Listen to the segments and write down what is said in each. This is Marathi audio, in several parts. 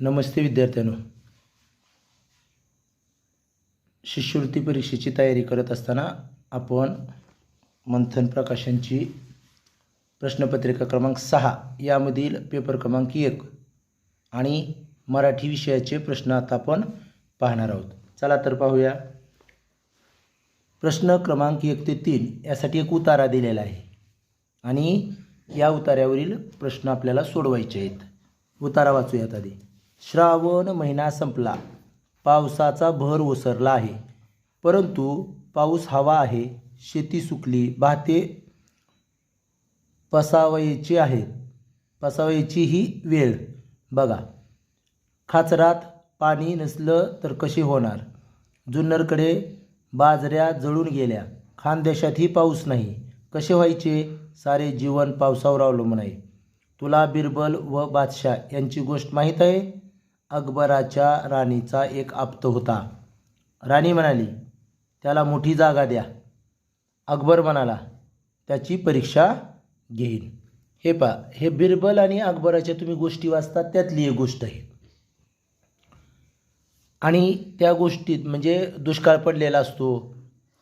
नमस्ते विद्यार्थ्यांनो. शिष्यवृत्ती परीक्षेची तयारी करत असताना आपण मंथन प्रकाशनची प्रश्नपत्रिका क्रमांक सहा यामधील पेपर क्रमांक एक आणि मराठी विषयाचे प्रश्न आता आपण पाहणार आहोत. चला तर पाहूया. प्रश्न क्रमांक एक ते तीन यासाठी एक उतारा दिलेला आहे आणि या उतार्यावरील प्रश्न आपल्याला सोडवायचे आहेत. उतारा वाचूयात आधी. श्रावण महिना संपला. पावसाचा भर ओसरला आहे. परंतु पाऊस हवा आहे. शेती सुकली. भाते पसावयाची आहे पसावयाची ही वेळ. बघा. खाचरात पाणी नसलं तर कशी होणार? जुन्नरकडे बाजऱ्या जळून गेल्या. खानदेशातही पाऊस नाही. कसे व्हायचे? सारे जीवन पावसावर अवलंबून आहे. तुला बिरबल व बादशाह यांची गोष्ट माहीत आहे? अकबराच्या राणीचा एक आप्त होता. राणी म्हणाली त्याला मोठी जागा द्या. अकबर म्हणाला त्याची परीक्षा घेईन. हे पा हे बिरबल आणि अकबराच्या तुम्ही गोष्टी वाचतात त्यातली एक गोष्ट आहे. आणि त्या गोष्टीत म्हणजे दुष्काळ पडलेला असतो.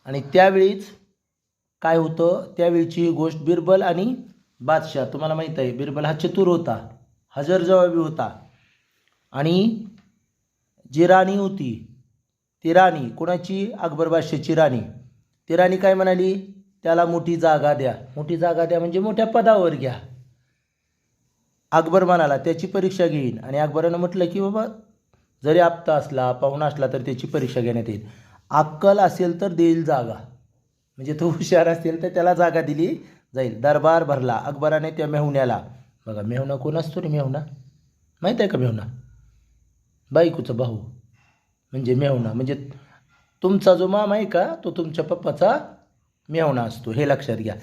आणि त्यावेळीच काय होतं? त्यावेळीची ही गोष्ट बिरबल आणि बादशाह तुम्हाला माहीत आहे बिरबल हा चतुर होता. हजर जवाबी होता. आणि जी राणी होती ती राणी कोणाची? अकबर बादशाची राणी. ती राणी काय म्हणाली? त्याला मोठी जागा द्या. मोठी जागा द्या म्हणजे मोठ्या पदावर घ्या. अकबर म्हणाला त्याची परीक्षा घेईन. आणि अकबरानं म्हटलं की बाबा जरी आप्ता असला पाहुणा असला तर त्याची परीक्षा घेण्यात येईल. अक्कल असेल तर देईल जागा. म्हणजे तो हुशार असेल तर त्याला जागा दिली जाईल. दरबार भरला. अकबराने त्या मेहुण्याला. बघा मेहुणा कोण असतो रे मेहुणा? माहीत आहे का मेहुणा? बायकोचा भाऊ. म्हणजे मेवणा. म्हणजे तुमचा जो मामा आहे का तो तुमच्या पप्पाचा मेवणा असतो. हे लक्षात घ्या.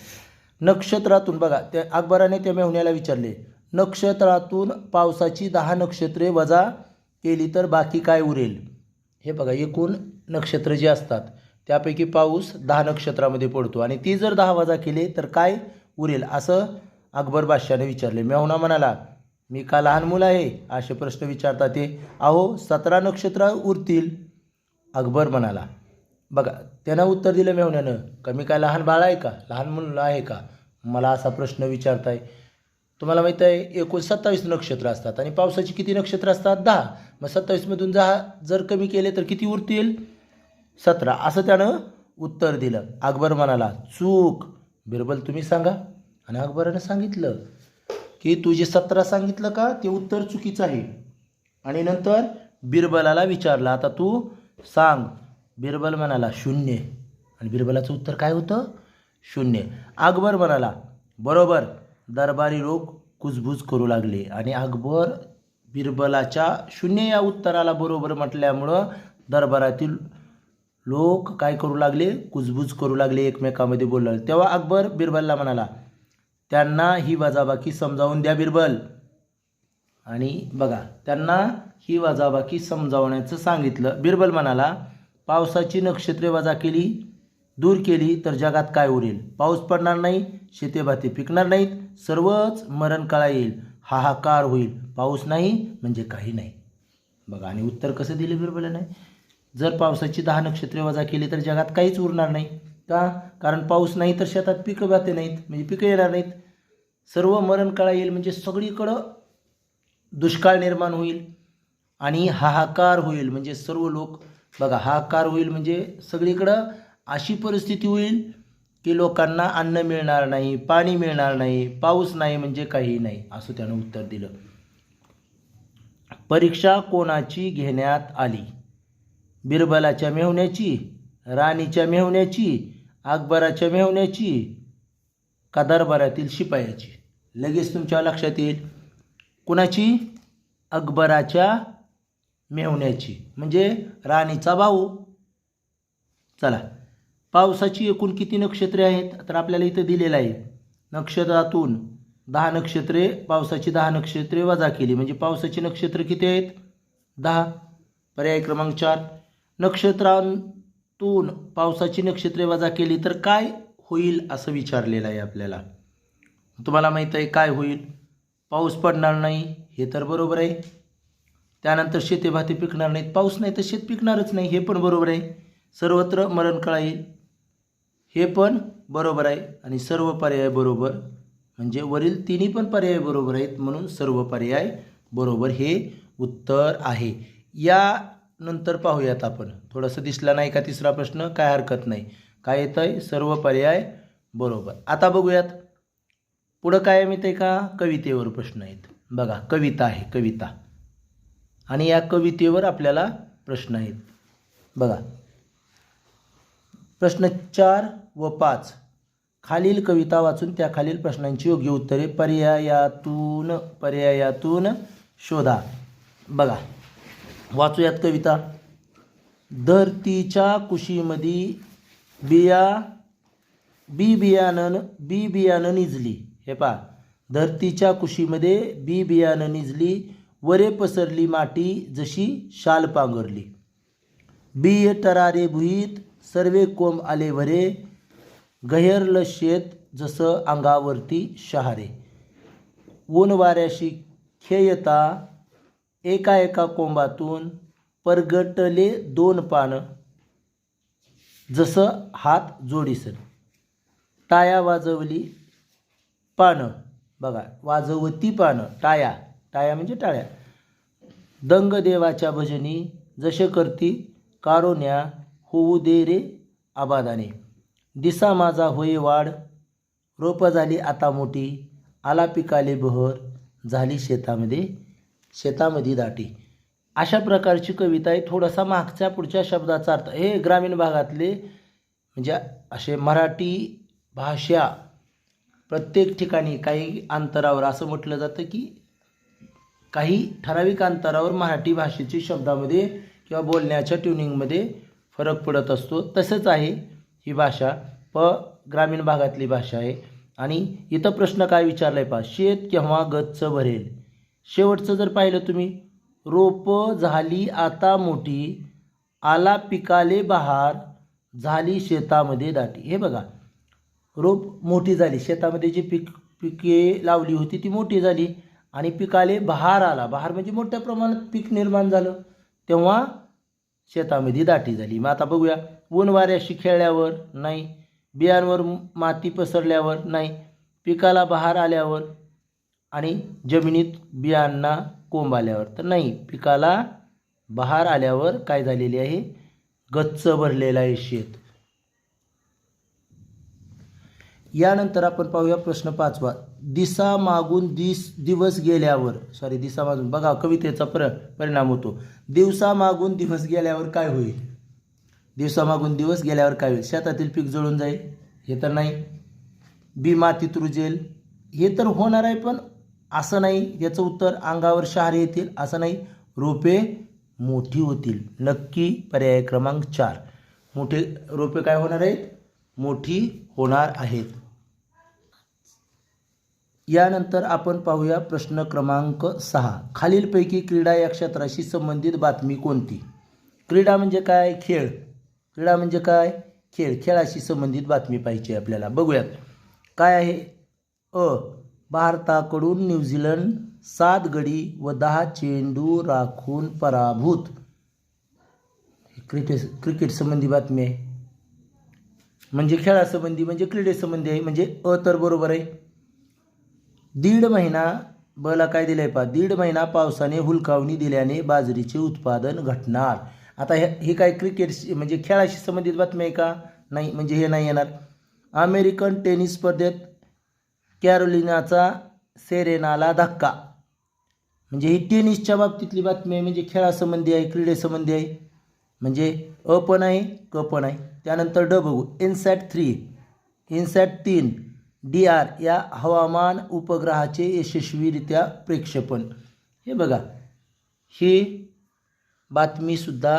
नक्षत्रातून बघा त्या अकबराने त्या मेहुण्याला विचारले नक्षत्रातून पावसाची दहा नक्षत्रे वजा केली तर बाकी काय उरेल? हे बघा एकूण नक्षत्र जी असतात त्यापैकी पाऊस दहा नक्षत्रामध्ये पडतो. आणि ती जर दहा वजा केले तर काय उरेल? असं अकबर बादशाने विचारले. मेहुना म्हणाला मी का लहान मुलं आहे? असे प्रश्न विचारतात ते. अहो सतरा नक्षत्र उरतील अकबर म्हणाला. बघा त्यानं उत्तर दिलं मेवण्यानं का मी काय लहान बाळ आहे का? लहान मुलं आहे का? मला असा प्रश्न विचारताय. तुम्हाला माहीत आहे एकूण सत्तावीस नक्षत्र असतात आणि पावसाची किती नक्षत्र असतात? दहा. मग सत्तावीसमधून दहा जर कमी केले तर किती उरतील? सतरा. असं त्यानं उत्तर दिलं. अकबर म्हणाला चूक. बिरबल तुम्ही सांगा. आणि अकबरानं सांगितलं की तू जे सतरा सांगितलं का ते उत्तर चुकीचं आहे. आणि नंतर बिरबलाला विचारलं आता तू सांग. बिरबल म्हणाला शून्य. आणि बिरबलाचं उत्तर काय होतं? शून्य. अकबर म्हणाला बरोबर दरबारी लोक कुजबूज करू लागले. आणि अकबर बिरबलाच्या शून्य या उत्तराला बरोबर म्हटल्यामुळं दरबारातील लोक काय करू लागले? कुजबूज करू लागले एकमेकामध्ये बोलले. लागले तेव्हा अकबर बिरबलला म्हणाला त्यांना ही वजाबाकी समजावून द्या बिरबल. आणि बघा त्यांना ही वजाबाकी समजावण्याचं सांगितलं. बिरबल म्हणाला पावसाची नक्षत्रे वजा केली दूर केली तर जगात काय उरेल? पाऊस पडणार नाही शेतीभाती पिकणार नाहीत सर्वच मरण काळा येईल हाहाकार होईल. पाऊस नाही म्हणजे काही नाही. बघा आणि उत्तर कसं दिले बिरबलाने? जर पावसाची दहा नक्षत्रे वजा केली तर जगात काहीच उरणार नाही. का? कारण पाऊस नाही तर शेतात पिकं जाते नाहीत म्हणजे पिकं येणार नाहीत. सर्व मरण काळा येईल म्हणजे सगळीकडं दुष्काळ निर्माण होईल आणि हाहाकार होईल म्हणजे सर्व लोक बघा हाहाकार होईल म्हणजे सगळीकडं अशी परिस्थिती होईल की लोकांना अन्न मिळणार नाही पाणी मिळणार नाही पाऊस नाही म्हणजे काही नाही असं त्यानं उत्तर दिलं. परीक्षा कोणाची घेण्यात आली? बिरबलाच्या मेहुण्याची? राणीच्या मेहुण्याची? अकबराच्या मेहुण्याची का दरबारातील शिपायाची. लगेच तुमच्या लक्षात येईल. कुणाची? अकबराच्या मेवण्याची. म्हणजे राणीचा भाऊ. चला. पावसाची एकूण किती नक्षत्रे आहेत? तर आपल्याला इथं दिलेलं आहे. नक्षत्रातून दहा नक्षत्रे पावसाची दहा नक्षत्रे वजा केली. म्हणजे पावसाची नक्षत्र किती आहेत? दहा. पर्याय क्रमांक चार. नक्षत्रां तून पावसाची नक्षत्रे वजा केली तर काय होईल असं विचारलेलं आहे आपल्याला. तुम्हाला माहीत आहे काय होईल? पाऊस पडणार नाही हे तर बरोबर आहे. त्यानंतर शेती भाती पिकणार नाहीत. पाऊस नाही तर शेत पिकणारच नाही हे पण बरोबर आहे. सर्वत्र मरणकाळ येईल हे पण बरोबर आहे आणि सर्व पर्याय बरोबर. म्हणजे वरील तिन्ही पण पर्याय बरोबर आहेत म्हणून सर्व पर्याय बरोबर हे उत्तर आहे. या नंतर पाहूयात आपण. थोडंसं दिसला नाही का तिसरा प्रश्न? काय हरकत नाही. काय येतं आहे सर्व पर्याय बरोबर. आता बघूयात. पुढं काय आहे माहिती आहे का? कवितेवर प्रश्न आहेत. बघा कविता आहे कविता. आणि या कवितेवर आपल्याला प्रश्न आहेत. बघा. प्रश्न चार व पाच. खालील कविता वाचून त्या खालील प्रश्नांची योग्य उत्तरे पर्यायातून पर्यायातून शोधा. बघा. वाचूयात कविता. धरतीच्या कुशीमध्ये बिया बी बियाणं बी बियाणं निजली. हे पहा. धरतीच्या कुशीमध्ये बी बियाणं निजली वरे पसरली माटी जशी शाल पांघरली. बिय टरारे भुईत सर्वे कोंब आले वरे गहेरलं शेत जसं अंगावरती शहारे. ऊन वाऱ्याशी खेयता एका एका कोंबातून परगटले दोन पानं. जसं हात जोडीसन. टाया वाजवली पानं. बघा वाजवती पानं. टाया. टाया म्हणजे टाळ्या. दंग देवाच्या भजनी जसे करती कारोण्या होऊ दे रे आबादाने. दिसा माझा होय वाढ. रोपं झाली आता मोठी. आला पिकाले बहर. झाली शेतामध्ये शेतामध्ये दाटी. अशा प्रकारची कविता आहे. थोडासा मागच्या पुढच्या शब्दाचा अर्थ हे ग्रामीण भागातले म्हणजे असे मराठी भाषा प्रत्येक ठिकाणी काही अंतरावर असं म्हटलं जातं की काही ठराविक अंतरावर मराठी भाषेची शब्दामध्ये किंवा बोलण्याच्या ट्युनिंगमध्ये फरक पडत असतो. तसंच आहे. ही भाषा प ग्रामीण भागातली भाषा आहे. आणि इथं प्रश्न काय विचारला आहे पहा. शेत केव्हा गच्च भरेल? शेवटचं जर पाहिलं तुम्ही रोपं झाली आता मोठी आला पिकाले बहार झाली शेतामध्ये दाटी. हे बघा रोप मोठी झाली शेतामध्ये जी पीक पिके लावली होती ती मोठी झाली आणि पिकाले बहार आला. बहार म्हणजे मोठ्या प्रमाणात पीक निर्माण झालं तेव्हा शेतामध्ये दाटी झाली. मग आता बघूया ऊन वाऱ्याशी खेळल्यावर नाही बियांवर माती पसरल्यावर नाही पिकाला बहार आल्यावर आणि जमिनीत बियांना कोंब आल्यावर. तर नाही पिकाला बहार आल्यावर काय झालेली आहे? गच्च भरलेलं आहे शेत. यानंतर आपण पाहूया प्रश्न पाचवा. दिसा मागून दिस दिवस गेल्यावर सॉरी दिसा मागून. बघा कवितेचा पर परिणाम होतो. दिवसा मागून दिवस गेल्यावर काय होईल? दिवसा मागून दिवस गेल्यावर काय होईल? शेतातील पीक जळून जाईल हे तर नाही. बी मातीत रुजेल हे तर होणार आहे पण असं नाही याचं उत्तर अंगावर शहारे येतील असं नाही रोपे मोठी होतील. नक्की पर्याय क्रमांक चार. मोठे रोपे काय होणार आहेत? मोठी होणार आहेत. यानंतर आपण पाहूया प्रश्न क्रमांक सहा. खालीलपैकी क्रीडा या क्षेत्राशी संबंधित बातमी कोणती? क्रीडा म्हणजे काय? खेळ. क्रीडा म्हणजे काय? खेळ. खेळाशी संबंधित बातमी पाहिजे आपल्याला. बघूयात. काय आहे? अ भारताकडून न्यूझीलंड सात गडी व दहा चेंडू राखून पराभूत. क्रिकेट क्रिकेट संबंधी बातमी आहे. म्हणजे खेळासंबंधी म्हणजे क्रीडेसंबंधी आहे म्हणजे अ तर बरोबर आहे. दीड महिना बला काय दिलं आहे पा दीड महिना पावसाने हुलकावणी दिल्याने बाजरीचे उत्पादन घटणार. आता हे हे काय क्रिकेट म्हणजे खेळाशी संबंधित बातमी आहे का? नाही म्हणजे हे नाही येणार. अमेरिकन टेनिस स्पर्धेत कॅरोलिनाचा सेरेनाला धक्का. म्हणजे ही टेनिसच्या बाबतीतली बातमी आहे म्हणजे खेळासंबंधी आहे क्रीडेसंबंधी आहे म्हणजे अ पण आहे क पण आहे. त्यानंतर ड बघू. INSAT three. इनसॅट तीन. डी आर या हवामान उपग्रहाचे यशस्वीरित्या प्रेक्षेपण. हे बघा. ही बातमीसुद्धा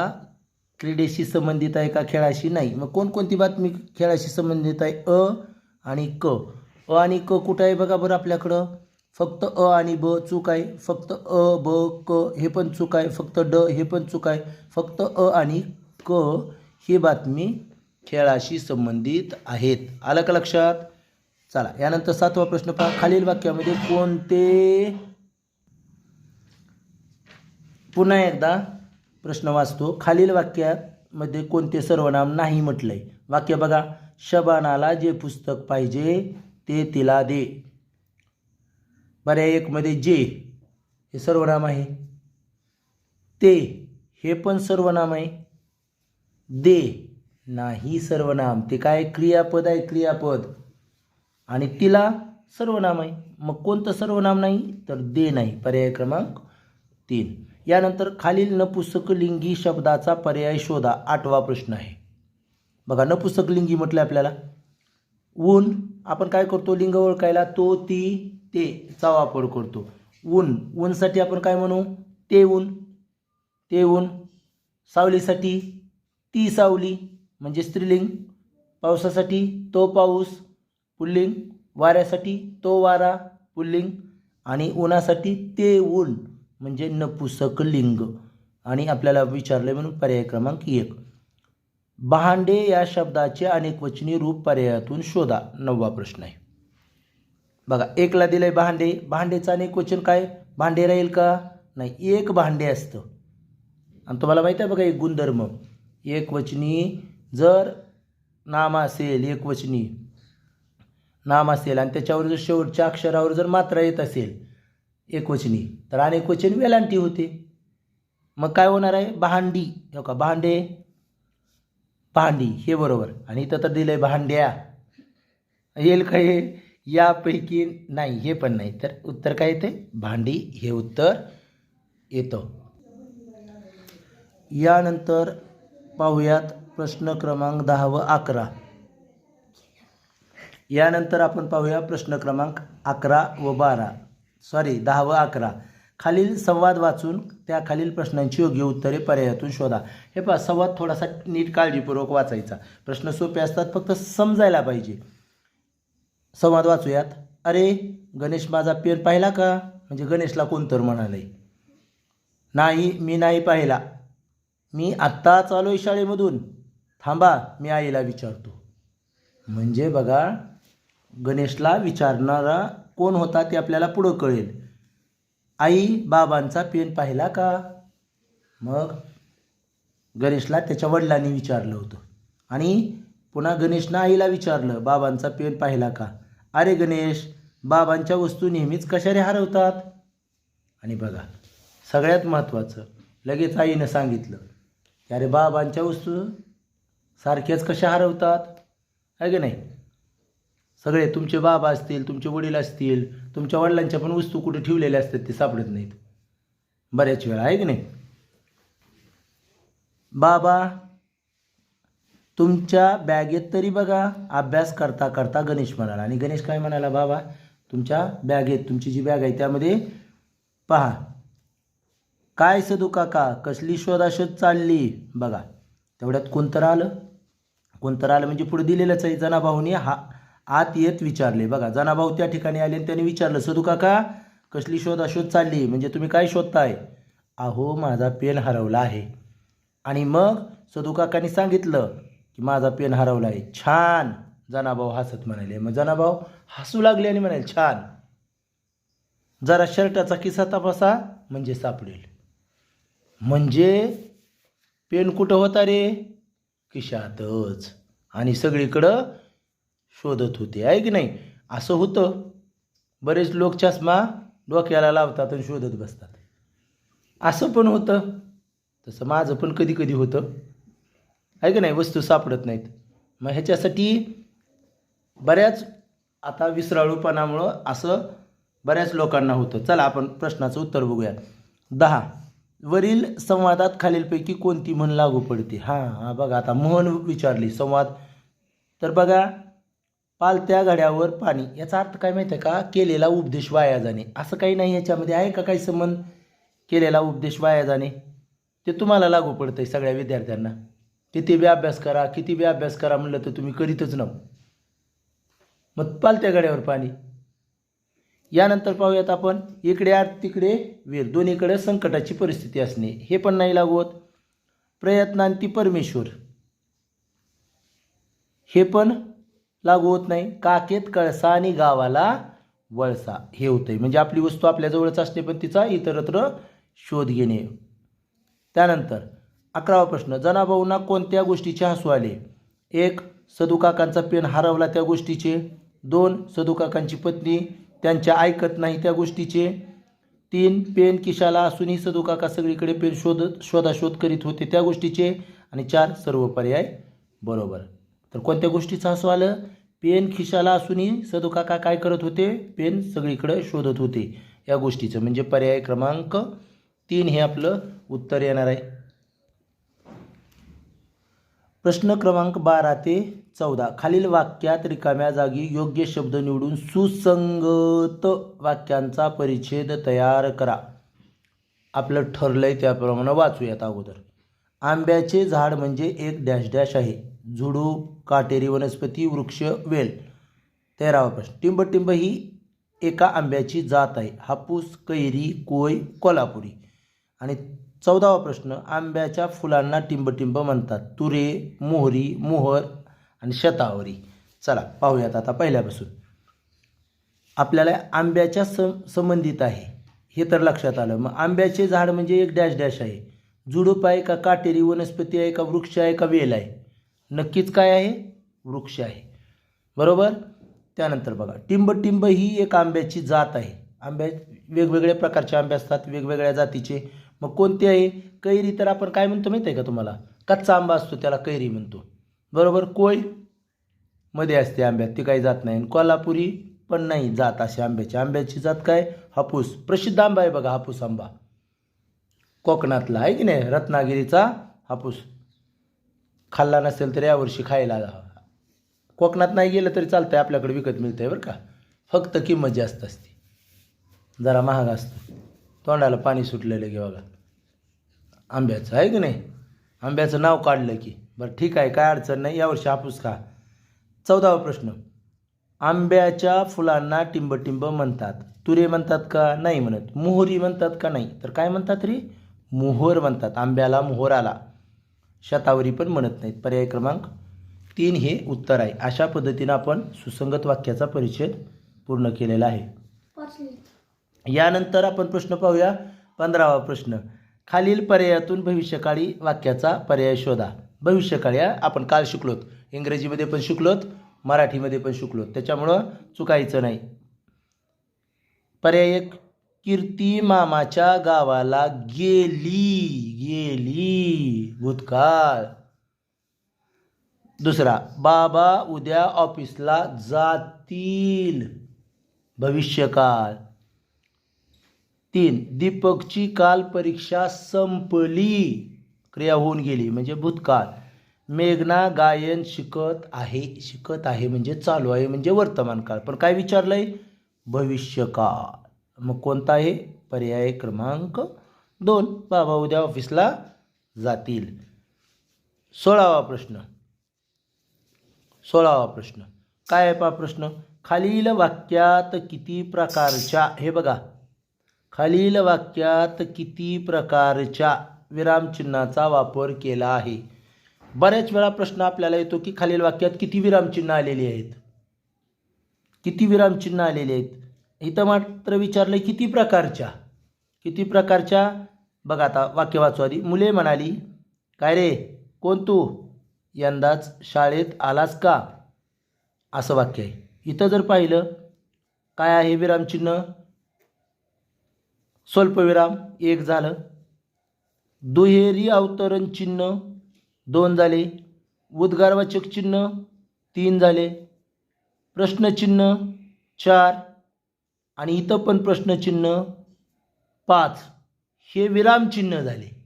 क्रीडेशी संबंधित आहे का खेळाशी नाही? मग कोणकोणती बातमी खेळाशी संबंधित आहे? अ आणि क. अ आणि क कुठं आहे बघा बरं आपल्याकडं? फक्त अ आणि ब चूक आहे. फक्त अ ब क हे पण चूक आहे. फक्त ड हे पण चूक आहे. फक्त अ आणि क ही बातमी खेळाशी संबंधित आहेत. आलं का लक्षात? चला यानंतर सातवा प्रश्न पहा. खालील वाक्यामध्ये कोणते? पुन्हा एकदा प्रश्न वाचतो. खालील वाक्यामध्ये कोणते सर्वनाम नाही म्हटलंय? वाक्य बघा. शबानाला जे पुस्तक पाहिजे ते तिला दे. पर्याय एकमध्ये जे हे सर्वनाम आहे. ते हे पण सर्वनाम आहे. दे नाही सर्वनाम ते काय क्रियापद आहे क्रियापद. आणि तिला सर्वनाम आहे. मग कोणतं सर्वनाम नाही? तर दे नाही. पर्याय क्रमांक तीन. यानंतर खालील नपुसकलिंगी शब्दाचा पर्याय शोधा. आठवा प्रश्न आहे. बघा नपुसकलिंगी म्हटलं आपल्याला. ऊन आपण काय करतो? लिंग ओळखायला तो ती ते चा वापर करतो. ऊन ऊनसाठी आपण काय म्हणू? ते ऊन. ते ऊन. सावलीसाठी ती सावली म्हणजे स्त्रीलिंग. पावसासाठी तो पाऊस पुल्लिंग. वाऱ्यासाठी तो वारा पुल्लिंग. आणि उन्हासाठी ते ऊन म्हणजे नपुसक लिंग आणि आपल्याला विचारले म्हणून पर्याय क्रमांक एक. भांडे या शब्दाचे अनेकवचनी रूप पर्यायातून शोधा. नववा प्रश्न आहे. बघा एकला दिलंय भांडे. भांडेचं अनेकवचन काय? भांडे राहील का? नाही एक भांडे असतं. आणि तुम्हाला माहिती आहे बघा एक गुणधर्म. एकवचनी जर नाम असेल एकवचनी नाम असेल आणि त्याच्यावर जर शेवटच्या अक्षरावर जर मात्रा येत असेल एकवचनी तर अनेकवचन वेलांटी होते. मग काय होणार आहे? भांडी. हो का भांडे भांडी हे बरोबर. आणि इथं तर दिलं आहे भांड्या. येईल का हे? यापैकी नाही हे पण नाही. तर उत्तर काय येते भांडी हे उत्तर येतं. यानंतर पाहूयात प्रश्न क्रमांक दहा व अकरा. यानंतर आपण पाहूया प्रश्न क्रमांक अकरा व बारा. सॉरी दहा व अकरा. खालील संवाद वाचून त्या खालील प्रश्नांची योग्य उत्तरे पर्यायातून शोधा. हे पहा संवाद थोडासा नीट काळजीपूर्वक वाचायचा. प्रश्न सोपे असतात फक्त समजायला पाहिजे. संवाद वाचूयात. अरे गणेश माझा पेन पाहिला का? म्हणजे गणेशला कोणतर म्हणाले. नाही मी नाही पाहिला. मी आत्ता चालू आहे शाळेमधून. थांबा मी आईला विचारतो. म्हणजे बघा गणेशला विचारणारा कोण होता ते आपल्याला पुढं कळेल. आई बाबांचा पेन पाहिला का? मग गणेशला त्याच्या वडिलांनी विचारलं होतं. आणि पुन्हा गणेशनं आईला विचारलं बाबांचा पेन पाहिला का? अरे गणेश बाबांच्या वस्तू नेहमीच कशाने हरवतात? आणि बघा सगळ्यात महत्त्वाचं लगेच आईनं सांगितलं की अरे बाबांच्या वस्तू सारख्याच कशा हरवतात? आहे की नाही? सगळे तुमचे बाबा असतील तुमचे वडील असतील तुमच्या वडिलांच्या पण वस्तू कुठे ठेवलेल्या असतात ते सापडत नाहीत. बऱ्याच वेळा आहे की नाही? बाबा तुमच्या बॅगेत तरी बघा अभ्यास करता करता गणेश म्हणाला. आणि गणेश काय म्हणाला बाबा? तुमच्या बॅगेत तुमची जी बॅग आहे त्यामध्ये पहा. काय सदू काका? कसली शोधाशोध चालली? बघा. तेवढ्यात कोणतर आलं? कोणतर आलं म्हणजे पुढे दिलेलंच आहे जनाभाऊने हा आत येत विचारले. बघा जनाभाऊ त्या ठिकाणी आले आणि त्यांनी विचारलं सदू काका कसली शोधाशोध चालली? म्हणजे तुम्ही काय शोधताय? अहो माझा पेन हरवला आहे. आणि मग सदू काकांनी सांगितलं की माझा पेन हरवला आहे. छान जनाभाऊ हसत म्हणाले. मग जनाभाऊ हसू लागले आणि म्हणाले छान. जरा शर्टाचा किस्सा तपासा म्हणजे सापडेल. म्हणजे पेन कुठं होता रे? खिशातच. आणि सगळीकडं शोधत होते आहे की नाही? असं होतं. बरेच लोक चष्मा डोक्याला लावतात आणि शोधत बसतात. असं पण होतं. तसं माझं पण कधी कधी होतं. आहे की नाही? वस्तू सापडत नाहीत. मग ह्याच्यासाठी बऱ्याच आता विसराळूपणामुळं असं बऱ्याच लोकांना होतं. चला आपण प्रश्नाचं उत्तर बघूया. दहा. वरील संवादात खालीलपैकी कोणती म्हण लागू पडते? हां हां बघा आता म्हण विचारली संवाद. तर बघा पालत्या घड्यावर पाणी. याचा अर्थ काय माहिती आहे का? केलेला उपदेश वाया जाणे. असं काही नाही याच्यामध्ये. आहे का काही संबंध? केलेला उपदेश वाया जाणे. ते तुम्हाला लागू पडतं आहे सगळ्या विद्यार्थ्यांना. किती बी अभ्यास करा किती बी अभ्यास करा म्हणलं तर तुम्ही करीतच ना मग पालत्या घड्यावर पाणी. यानंतर पाहूयात आपण इकडे आत तिकडे वीर. दोन्हीकडे संकटाची परिस्थिती असणे. हे पण नाही लागू होत. प्रयत्नांती परमेश्वर. हे पण लागू होत नाही. काकेत कळसा आणि गावाला वळसा. हे होतंय. म्हणजे आपली वस्तू आपल्याजवळच असते पण तिचा इतरत्र शोध घेणे. त्यानंतर अकरावा प्रश्न. जनाभाऊंना कोणत्या गोष्टीचे हसू आले? एक सदुकाकांचा पेन हरवला त्या गोष्टीचे. दोन सदुकाकांची पत्नी त्यांच्या ऐकत नाही त्या गोष्टीचे. तीन पेन किशाला असूनही सदुकाका सगळीकडे पेन शोध शोधाशोध करीत होते त्या गोष्टीचे. आणि चार सर्व पर्याय बरोबर. तर कोणत्या गोष्टीचं हसू आलं? पेन खिशाला असूनही सदुकाका काय करत होते? पेन सगळीकडे शोधत होते. या गोष्टीचं म्हणजे पर्याय क्रमांक तीन हे आपलं उत्तर येणार आहे. प्रश्न क्रमांक बारा ते चौदा. खालील वाक्यात रिकाम्या जागी योग्य शब्द निवडून सुसंगत वाक्यांचा परिच्छेद तयार करा. आपलं ठरलंय त्याप्रमाणे वाचूयात अगोदर. आंब्याचे झाड म्हणजे एक डॅश डॅश आहे. झुडूप काटेरी वनस्पती वृक्ष वेल. तेरावा प्रश्न. टिंबटिंब ही एका आंब्याची जात आहे. हापूस कैरी कोय कोल्हापुरी. आणि चौदावा प्रश्न. आंब्याच्या फुलांना टिंबटिंब म्हणतात. तुरे मोहरी मोहर आणि शतावरी. चला पाहूयात आता पहिल्यापासून. आपल्याला आंब्याच्या सं संबंधित आहे. हे तर लक्षात आलं. मग आंब्याचे झाड म्हणजे एक डॅश डॅश आहे. झुडूप आहे का? काटेरी वनस्पती आहे का? वृक्ष आहे का? वेल आहे. नक्कीच काय आहे? वृक्ष आहे. बरोबर? त्यानंतर बघा टिंब टिंब ही एक आंब्याची जात आहे. आंब्या वेगवेगळ्या प्रकारचे आंबे असतात वेगवेगळ्या जातीचे. मग कोणते आहे? कैरी तर आपण काय म्हणतो माहिती आहे का तुम्हाला? कच्चा आंबा असतो त्याला कैरी म्हणतो. बरोबर? कोयमध्ये असते आंब्यात ती काही जात नाही. आणि कोल्हापुरी पण नाही जात असे आंब्याची. आंब्याची जात काय? हापूस. प्रसिद्ध आंबा आहे बघा हापूस आंबा. कोकणातला आहे की नाही? रत्नागिरीचा हापूस. खाल्ला नसेल तर यावर्षी खायला कोकणात नाही गेलं तरी चालतं आहे आपल्याकडे विकत मिळतं आहे बरं का. फक्त किंमत जास्त असते. जरा महाग असतं. तोंडाला पाणी सुटलेलं की बघा. आंब्याचं आहे की नाही? आंब्याचं नाव काढलं की. बरं ठीक आहे काय अडचण नाही. यावर्षी हापूस खा. चौदावा प्रश्न. आंब्याच्या फुलांना टिंबटिंब म्हणतात. तुरे म्हणतात का? नाही म्हणत. मोहरी म्हणतात का नाही? तर काय म्हणतात रे? मोहर म्हणतात. आंब्याला मोहर आला. शतावरी पण म्हणत नाहीत. पर्याय क्रमांक तीन हे उत्तर आहे. अशा पद्धतीनं आपण सुसंगत वाक्याचा परिच्छेद पूर्ण केलेला आहे. यानंतर आपण प्रश्न पाहूया. पंधरावा प्रश्न. खालील पर्यायातून भविष्यकाळी वाक्याचा पर्याय शोधा. भविष्यकाळी आपण काल शिकलोत. इंग्रजीमध्ये पण शिकलोत मराठीमध्ये पण शिकलोत. त्याच्यामुळं चुकायचं नाही. पर्याय एक. कीर्ती मामाच्या गावाला गेली गेली भूतकाळ. दुसरा बाबा उद्या ऑफिसला जातील भविष्यकाळ. तीन दीपकची काल परीक्षा संपली क्रिया होऊन गेली म्हणजे भूतकाळ. मेघना गायन शिकत आहे शिकत आहे म्हणजे चालू आहे म्हणजे वर्तमान काळ. पण काय विचारलंय? भविष्यकाळ. मग कोणता आहे पर्याय क्रमांक दोन बाबा उद्या ऑफिसला जातील. सोळावा प्रश्न. सोळावा प्रश्न. काय आहे पा प्रश्न? खालील वाक्यात किती प्रकारच्या हे बघा. खालील वाक्यात किती प्रकारच्या विरामचिन्हाचा वापर केला आहे? बऱ्याच वेळा प्रश्न आपल्याला येतो की खालील वाक्यात किती विरामचिन्ह आलेली आहेत? किती विरामचिन्ह आलेली आहेत? इथं मात्र विचारलं किती प्रकारच्या? किती प्रकारच्या? बघा आता वाक्य वाचू आधी. मुले म्हणाली काय रे? कोण तू? यंदाच शाळेत आलास का? असं वाक्य आहे. इथं जर पाहिलं काय आहे विरामचिन्ह स्वल्पविराम एक झालं. दुहेरी अवतरण चिन्ह दोन झाले. उद्गारवाचक चिन्ह तीन झाले. प्रश्नचिन्ह चार. आणि इथं पण प्रश्नचिन्ह पाच. हे विरामचिन्ह झाले.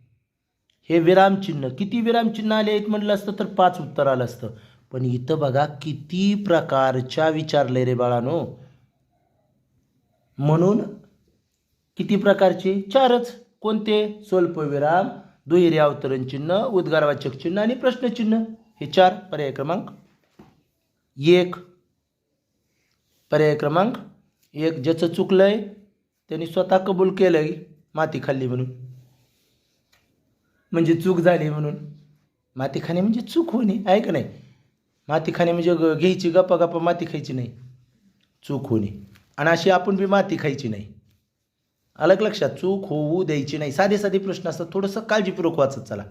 हे विरामचिन्ह किती विरामचिन्ह आले आहेत म्हटलं असतं तर पाच उत्तर आलं असतं. पण इथं बघा किती प्रकारच्या विचारले रे बाळानो. म्हणून किती प्रकारचे? चारच. कोणते? स्वल्पविराम दुहेरी अवतरण चिन्ह उद्गारवाचक चिन्ह आणि प्रश्नचिन्ह. हे चार. पर्याय क्रमांक एक. पर्याय क्रमांक एक ज्याचं चुकलं आहे त्यांनी स्वतः कबूल केलं आहे माती खाल्ली म्हणून. म्हणजे चूक झाली म्हणून. माती खाणे म्हणजे चूक होणे आहे का नाही? माती खाणे म्हणजे ग- घ्यायची गप्पा गप्पा माती खायची नाही. चूक होणे. आणि अशी आपण बी माती खायची नाही. अलग लक्षात चूक होऊ द्यायची नाही. साधे साधे प्रश्न असतात थोडंसं काळजीपूर्वक वाचत चला.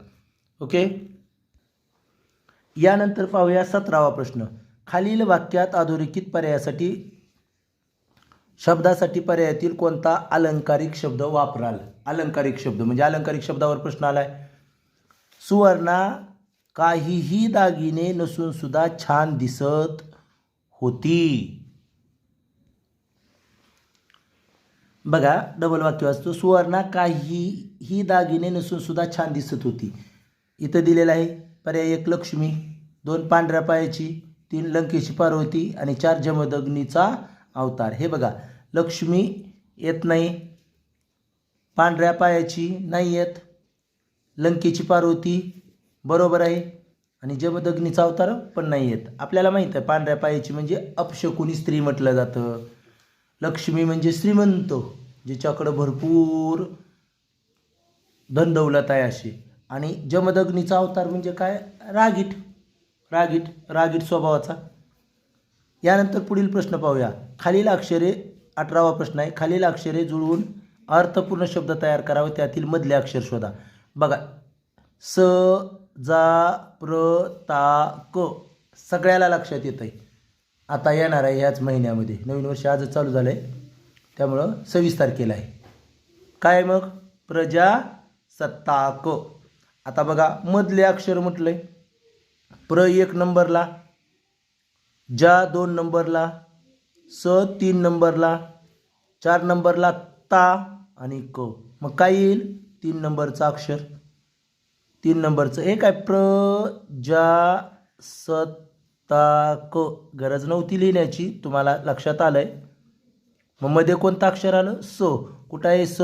ओके? यानंतर पाहूया सतरावा प्रश्न. खालील वाक्यात अधोरेखित पर्यायासाठी शब्दासाठी पर्यायातील कोणता अलंकारिक शब्द वापराल? अलंकारिक शब्द म्हणजे अलंकारिक शब्दावर प्रश्न आलाय. सुवर्णा काहीही दागिने नसून सुद्धा छान दिसत होती. बघा डबल वाक्य वाचतो. सुवर्णा काहीही दागिने नसून सुद्धा छान दिसत होती. इथं दिलेलं आहे पर्याय एक लक्ष्मी. दोन पांढऱ्या पायाची. तीन लंकेची पार्वती. आणि चार जमदग्नीचा अवतार. हे बघा लक्ष्मी येत नाही पांढऱ्या पायाची नाही येत लंकेची पार्वती बरोबर आहे आणि जमदग्नीचा अवतार पण नाही येत. आपल्याला माहीत आहे पांढऱ्या पायाची म्हणजे अपशकुनी स्त्री म्हटलं जातं. लक्ष्मी म्हणजे श्रीमंत जिच्याकडं भरपूर धनदौलत आहे अशी. आणि जमदग्नीचा अवतार म्हणजे काय? रागीट. रागीट रागीट स्वभावाचा. यानंतर पुढील प्रश्न पाहूया. खालील अक्षरे अठरावा प्रश्न आहे. खालील अक्षरे जुळवून अर्थपूर्ण शब्द तयार करावे. त्यातील मधले अक्षर शोधा. बघा. स जा प्र ता क. सगळ्याला लक्षात येत आहे आता येणार आहे ह्याच महिन्यामध्ये. नवीन वर्ष आज चालू झालं आहे त्यामुळं सव्वीस तारखेला आहे. काय मग? प्रजासत्ताक आता बघा मधले अक्षर म्हटलंय. प्र एक नंबरला. ज्या दोन नंबरला. स तीन नंबरला चार नंबरला ता आणि क. मग काय येईल? तीन नंबरचं अक्षर. तीन नंबरचं. एक आहे प्र जा सत्ताक गरज नव्हती लिहिण्याची. तुम्हाला लक्षात आलं आहे मग मध्ये कोणतं अक्षर आलं? स. कुठं आहे स?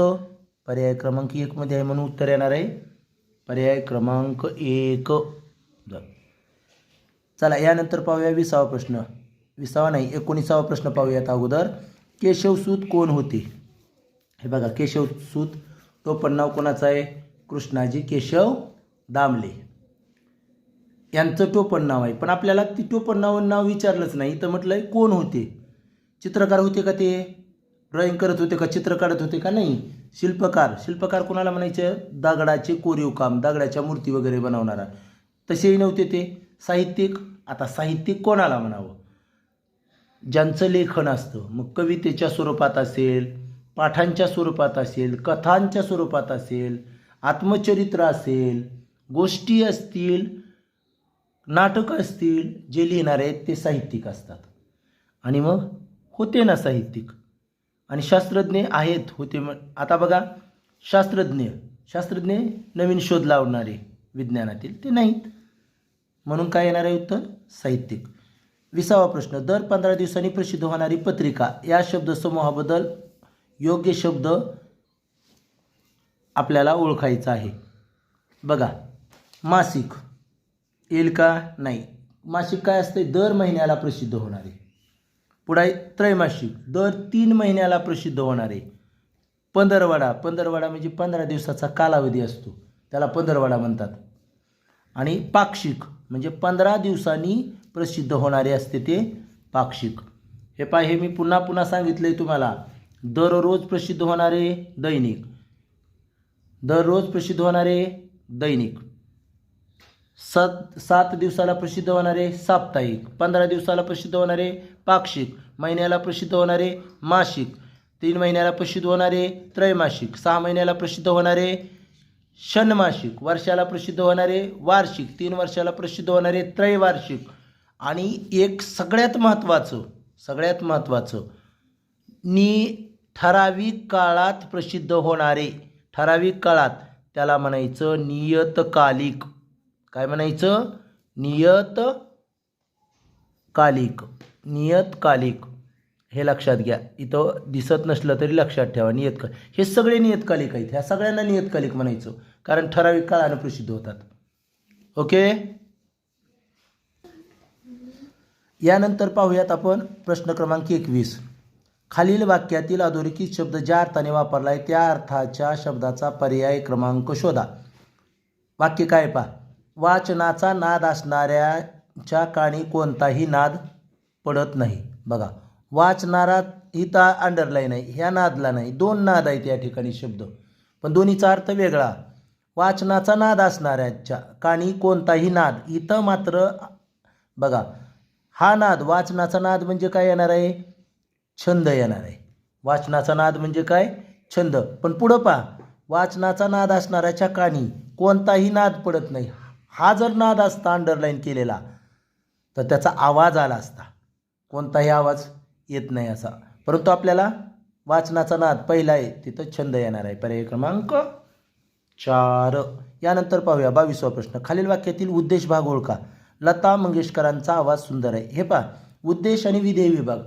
पर्याय क्रमांक एकमध्ये आहे म्हणून उत्तर येणार आहे. पर्याय क्रमांक एक. चला यानंतर पाहूया विसावा प्रश्न. विसावा नाही एकोणीसावा प्रश्न पाहूयात अगोदर. केशवसूत कोण होते? हे बघा केशवसूत टोपण नाव कोणाचं आहे? कृष्णाजी केशव दामले. यांचं टोपण नाव आहे. पण आपल्याला ती टोपण नाव नाव विचारलंच नाही. तर म्हटलंय कोण होते? चित्रकार होते का ते? ड्रॉइंग करत होते का? चित्र काढत होते का? नाही. शिल्पकार. शिल्पकार कोणाला म्हणायचे? दगडाचे कोरीव काम दगडाच्या मूर्ती वगैरे बनवणारा. तसेही नव्हते ते. साहित्यिक. आता साहित्यिक कोणाला म्हणावं? ज्यांचं लेखन असतं मग कवितेच्या स्वरूपात असेल पाठांच्या स्वरूपात असेल कथांच्या स्वरूपात असेल आत्मचरित्र असेल गोष्टी असतील नाटकं असतील जे लिहिणारे आहेत ते साहित्यिक असतात. आणि मग होते ना साहित्यिक. आणि शास्त्रज्ञ आहेत होते मग आता बघा शास्त्रज्ञ शास्त्रज्ञ नवीन शोध लावणारे विज्ञानातील ते नाहीत. म्हणून काय येणार आहे उत्तर? साहित्यिक. विसावा प्रश्न. दर पंधरा दिवसांनी प्रसिद्ध होणारी पत्रिका. या शब्दसमूहाबद्दल योग्य शब्द आपल्याला ओळखायचा आहे. बघा. मासिक. येईल का? नाही. मासिक काय असते? दर महिन्याला प्रसिद्ध होणारे. पुढे त्रैमासिक. दर तीन महिन्याला प्रसिद्ध होणारे. पंधरवडा. पंधरवडा म्हणजे पंधरा दिवसाचा कालावधी असतो. त्याला पंधरवडा म्हणतात. आणि पाक्षिक म्हणजे पंधरा दिवसांनी प्रसिद्ध होणारे असते ते पाक्षिक हे पाय हे मी पुन्हा पुन्हा सांगितलं आहे तुम्हाला दररोज प्रसिद्ध होणारे दैनिक दररोज प्रसिद्ध होणारे दैनिक सात सात दिवसाला प्रसिद्ध होणारे साप्ताहिक पंधरा दिवसाला प्रसिद्ध होणारे पाक्षिक महिन्याला प्रसिद्ध होणारे मासिक तीन महिन्याला प्रसिद्ध होणारे त्रैमासिक सहा महिन्याला प्रसिद्ध होणारे षण्मासिक वर्षाला प्रसिद्ध होणारे वार्षिक तीन वर्षाला प्रसिद्ध होणारे त्रैवार्षिक आणि एक सगळ्यात महत्त्वाचं सगळ्यात महत्त्वाचं नि ठराविक काळात प्रसिद्ध होणारे ठराविक काळात त्याला म्हणायचं नियतकालिक. काय म्हणायचं? नियतकालिक. नियतकालिक. हे लक्षात घ्या. इथं दिसत नसलं तरी लक्षात ठेवा. नियतकाल हे सगळे नियतकालिक आहेत. ह्या सगळ्यांना नियतकालिक म्हणायचं. कारण ठराविक काळानं प्रसिद्ध होतात. ओके? यानंतर पाहूयात आपण प्रश्न क्रमांक एकवीस. खालील वाक्यातील अधोरेखित शब्द ज्या अर्थाने वापरला आहे त्या अर्थाच्या शब्दाचा पर्याय क्रमांक शोधा. वाक्य काय पा वाचनाचा नाद असणाऱ्याच्या काणी कोणताही नाद पडत नाही. बघा वाचणारा हिता अंडरलाईन आहे ह्या नादला नाही दोन नाद आहेत या ठिकाणी शब्द. पण दोन्हीचा अर्थ वेगळा. वाचनाचा नाद असणाऱ्याच्या काणी कोणताही नाद इथं मात्र बघा हा नाद वाचनाचा नाद म्हणजे काय येणार आहे? छंद येणार आहे. वाचनाचा नाद म्हणजे काय? छंद. पण पुढं पहा. वाचनाचा नाद असणाऱ्याच्या कानी कोणताही नाद पडत नाही. हा जर नाद असता अंडरलाईन केलेला तर त्याचा आवाज आला असता. कोणताही आवाज येत नाही असा. परंतु आपल्याला वाचनाचा नाद पहिला आहे तिथं छंद येणार आहे. पर्याय क्रमांक चार. यानंतर पाहूया बावीसवा प्रश्न. खालील वाक्यातील उद्देश भाग ओळखा. लता मंगेशकरांचा आवाज सुंदर आहे. हे पहा उद्देश आणि विधेय विभाग.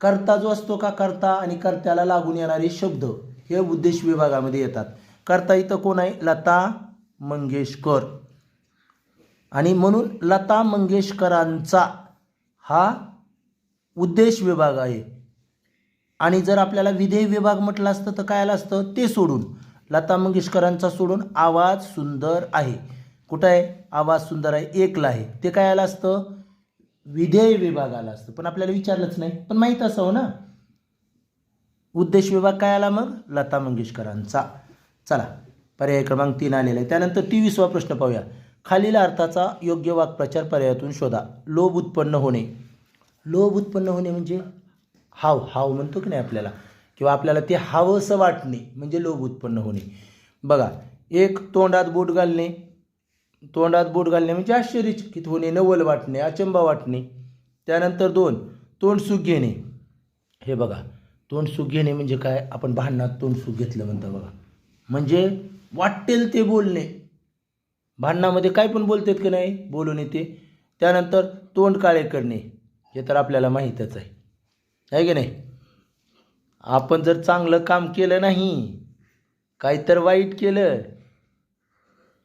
कर्ता जो असतो का कर्ता आणि कर्त्याला लागून येणारे शब्द हे उद्देश विभागामध्ये येतात. कर्ता इथं कोण आहे? लता मंगेशकर. आणि म्हणून लता मंगेशकरांचा हा उद्देश विभाग आहे. आणि जर आपल्याला विधेय विभाग म्हटलं असतं तर काय आलं असतं? ते सोडून. लता मंगेशकरांचा सोडून आवाज सुंदर आहे. कुठं आहे? आवाज सुंदर आहे एकला आहे. ते काय आलं असतं? विधेय विभाग आला असतं. पण आपल्याला विचारलंच नाही. पण माहीत असावं हो ना? उद्देश विभाग काय आला मग? लता मंगेशकरांचा. चला पर्याय क्रमांक तीन आलेला आहे. त्यानंतर तेवीसवा प्रश्न पाहूया. खालील अर्थाचा योग्य वाक्प्रचार पर्यायातून शोधा. लोभ उत्पन्न होणे. लोभ उत्पन्न होणे म्हणजे हाव. हाव म्हणतो की नाही आपल्याला? किंवा आपल्याला ते हावंसं वाटणे म्हणजे लोभ उत्पन्न होणे. बघा एक तोंडात बोट घालणे. तोंडात बोट घालणे म्हणजे आश्चर्यचकित होणे नवल वाटणे अचंबा वाटणे. त्यानंतर दोन तोंड सुख घेणे. हे बघा तोंड सुख घेणे म्हणजे काय? आपण भांडणात तोंड सुख घेतलं म्हणतं बघा. म्हणजे वाटेल ते बोलणे. भांडणामध्ये काय पण बोलतात की नाही बोलून येते. त्यानंतर तोंड काळे करणे. हे तर आपल्याला माहीतच आहे. आहे की नाही? आपण जर चांगलं काम केलं नाही काहीतर वाईट केलं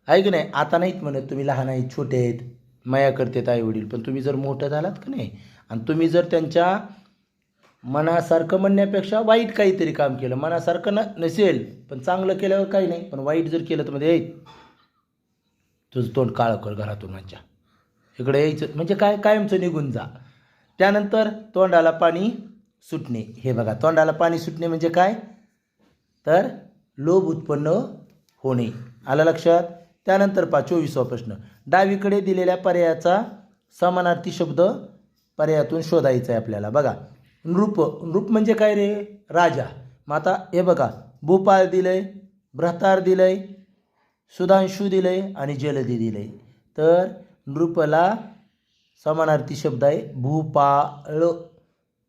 आहे की नाही? आता नाहीत म्हणत तुम्ही लहान आहेत छोटे आहेत. माया करतात आई वडील पण तुम्ही जर मोठं झालात का नाही? आणि तुम्ही जर त्यांच्या मनासारखं म्हणण्यापेक्षा वाईट काहीतरी काम केलं. मनासारखं न नसेल पण चांगलं केल्यावर काही नाही. पण वाईट जर केलं तर म्हणजे, मध्ये तुझं तोंड काळं कर घरातून माझ्या. इकडे यायचं. म्हणजे काय कायमचं निघून जा. त्यानंतर तोंडाला पाणी सुटणे. हे बघा तोंडाला पाणी सुटणे म्हणजे काय? तर लोभ उत्पन्न होणे. आलं लक्षात? त्यानंतर पहा चोवीसवा प्रश्न. डावीकडे दिलेल्या पर्यायाचा समानार्थी शब्द पर्यायातून शोधायचा आहे आपल्याला. बघा नृप नृप म्हणजे काय रे? राजा. मग आता हे बघा भूपाळ दिलंय भ्रतार दिलंय सुधांशू दिलंय आणि जलदी दिलंय. तर नृपला समानार्थी शब्द आहे भूपाळ.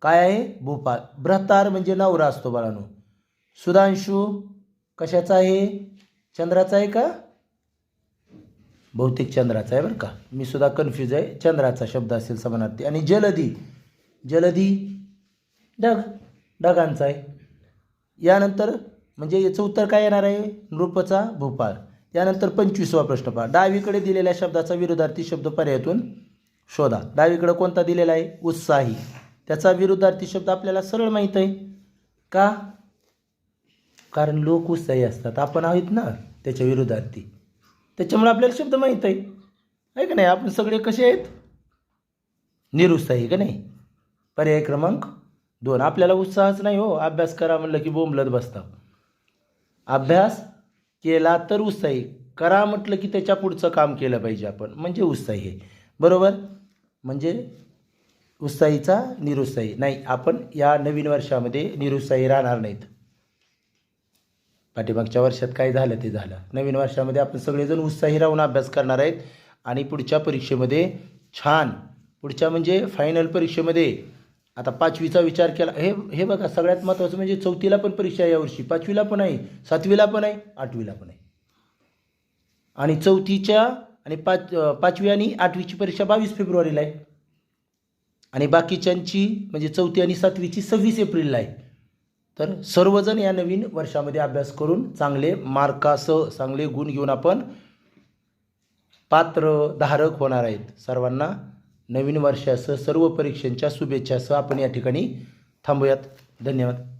काय आहे? भूपाळ. भ्रतार म्हणजे नवरा असतो बाळानो. सुधांशू कशाचा आहे? चंद्राचा आहे का? बहुतेक चंद्राचा आहे बरं का. मी सुद्धा कन्फ्यूज आहे. चंद्राचा शब्द असेल समानार्थी. आणि जलदी जलदी ढग ढगांचा आहे. यानंतर म्हणजे याचं उत्तर काय येणार आहे? नृपचा भोपाळ यानंतर पंचवीसवा प्रश्न पहा. डावीकडे दिलेल्या शब्दाचा विरुद्धार्थी शब्द पर्यायातून शोधा. डावीकडे कोणता दिलेला आहे? उत्साही. त्याचा विरुद्धार्थी शब्द आपल्याला सरळ माहीत आहे. का? कारण लोक उत्साही असतात. आपण आहोत ना त्याच्या विरुद्धार्थी. त्याच्यामुळे आपल्याला शब्द माहीत आहे. आहे का नाही? आपण सगळे कसे आहेत? निरुत्साही का नाही? पर्याय क्रमांक दोन. आपल्याला उत्साहच नाही हो. अभ्यास करा म्हणलं की बोंबलत बसता. अभ्यास केला तर उत्साही. करा म्हटलं की त्याच्या पुढचं काम केलं पाहिजे आपण. म्हणजे उत्साही आहे. बरोबर? म्हणजे उत्साहीचा निरुत्साही. नाही आपण या नवीन वर्षामध्ये निरुत्साही राहणार नाहीत. पाठीमागच्या वर्षात काय झालं ते झालं. नवीन वर्षामध्ये आपण सगळेजण उत्साही राहून अभ्यास करणार आहेत आणि पुढच्या परीक्षेमध्ये छान. पुढच्या म्हणजे फायनल परीक्षेमध्ये आता पाचवीचा विचार केला. हे हे बघा सगळ्यात महत्त्वाचं म्हणजे चौथीला पण परीक्षा आहे यावर्षी पाचवीला पण आहे सातवीला पण आहे आठवीला पण आहे. आणि चौथीच्या आणि पाच पाचवी आणि आठवीची परीक्षा बावीस फेब्रुवारीला आहे. आणि बाकीच्यांची म्हणजे चौथी आणि सातवीची सव्वीस एप्रिलला आहे. तर सर्वजण या नवीन वर्षामध्ये अभ्यास करून चांगले मार्कासह चांगले गुण घेऊन आपण पात्र धारक होणार आहेत. सर्वांना नवीन वर्षासह सर्व परीक्षांच्या शुभेच्छासह आपण या ठिकाणी थांबूयात. धन्यवाद.